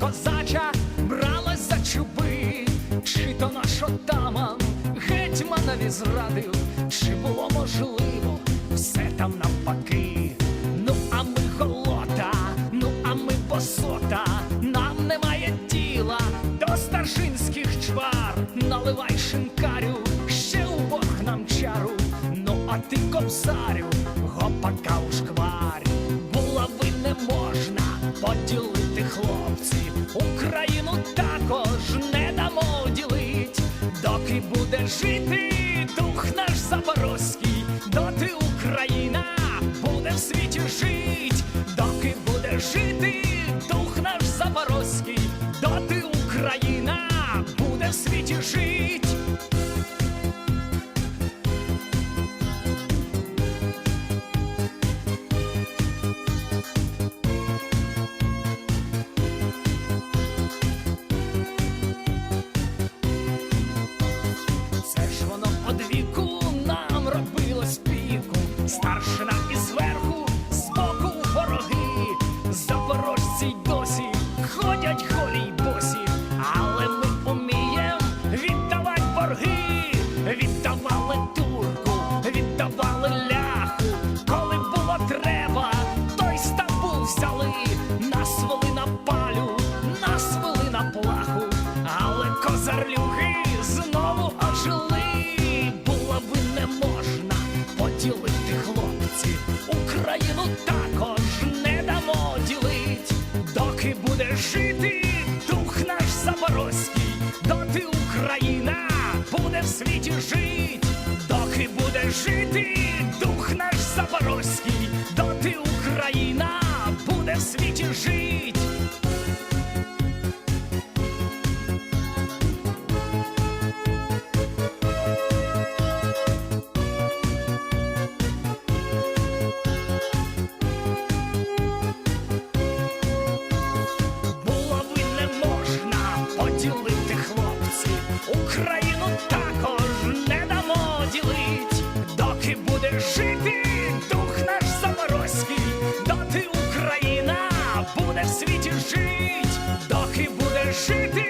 козача бралась за чуби, чи то наш отаман гетьманові зрадив, чи було можливо все там навпаки. Ну, а ми голота, ну а ми босота, нам немає діла до старшинських чвар. Наливай шинкарю, ще у Бог нам чару. Ну, а ти кобзарю, гопака у шкварі. Булави не можна поділити хлопці. Україну також не дамо ділить, доки буде жити дух наш запорозький, доти Україна буде в світі жить, доки буде жити дух наш запорозький, доти Україна буде в світі жить. Старшина буде жити дух наш запорозький, доти Україна буде в світі жить, доки буде жити дух наш запорозький, доти також не дамо ділить, доки буде жити дух наш запорозький, доти Україна буде в світі жить, доки буде жити